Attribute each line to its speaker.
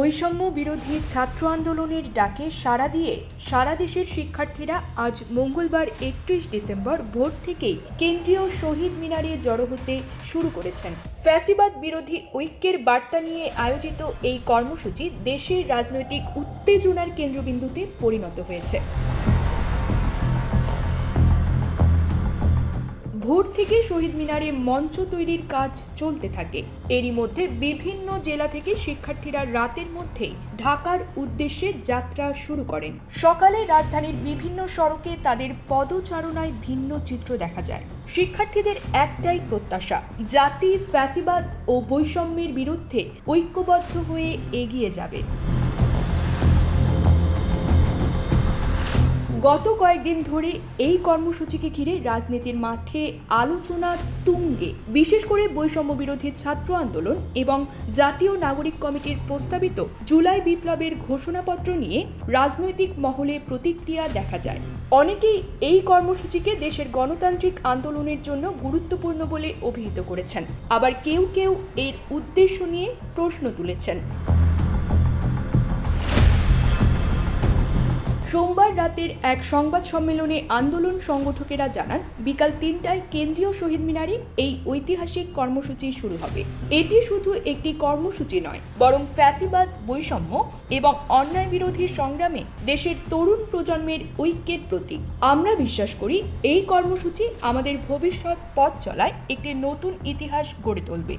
Speaker 1: বৈষম্য বিরোধী ছাত্র আন্দোলনের ডাকে সাড়া দিয়ে সারা দেশের শিক্ষার্থীরা আজ মঙ্গলবার একত্রিশ ডিসেম্বর ভোর থেকেই কেন্দ্রীয় শহীদ মিনারে জড়ো হতে শুরু করেছেন। ফ্যাসিবাদ বিরোধী ঐক্যের বার্তা নিয়ে আয়োজিত এই কর্মসূচি দেশের রাজনৈতিক উত্তেজনার কেন্দ্রবিন্দুতে পরিণত হয়েছে। থেকে শহীদ মিনারে মঞ্চ তৈরির কাজ চলতে থাকে। এরই মধ্যে বিভিন্ন জেলা থেকে শিক্ষার্থীরা রাতের মধ্যেই ঢাকার উদ্দেশ্যে যাত্রা শুরু করেন। সকালে রাজধানীর বিভিন্ন সড়কে তাদের পদচারণায় ভিন্ন চিত্র দেখা যায়। শিক্ষার্থীদের একটাই প্রত্যাশা, জাতি, ফ্যাসিবাদ ও বৈষম্যের বিরুদ্ধে ঐক্যবদ্ধ হয়ে এগিয়ে যাবে। গত কয়েকদিন ধরে এই কর্মসূচিকে ঘিরে রাজনীতির মাঠে আলোচনা তুঙ্গে। বিশেষ করে বৈষম্য বিরোধী ছাত্র আন্দোলন এবং জাতীয় নাগরিক কমিটির প্রস্তাবিত জুলাই বিপ্লবের ঘোষণাপত্র নিয়ে রাজনৈতিক মহলে প্রতিক্রিয়া দেখা যায়। অনেকেই এই কর্মসূচিকে দেশের গণতান্ত্রিক আন্দোলনের জন্য গুরুত্বপূর্ণ বলে অভিহিত করেছেন। আবার কেউ কেউ এর উদ্দেশ্য নিয়ে প্রশ্ন তুলেছেন। সোমবার রাতের এক সংবাদ সম্মেলনে আন্দোলন সংগঠকেরা জানান, বিকাল তিনটায় কেন্দ্রীয় শহীদ মিনারে এই ঐতিহাসিক কর্মসূচি শুরু হবে। এটি শুধু একটি কর্মসূচি নয়, বরং ফ্যাসিবাদ, বৈষম্য এবং অন্যায় বিরোধী সংগ্রামে দেশের তরুণ প্রজন্মের ঐক্যের প্রতীক। আমরা বিশ্বাস করি, এই কর্মসূচি আমাদের ভবিষ্যৎ পথ চলায় একটি নতুন ইতিহাস গড়ে তুলবে।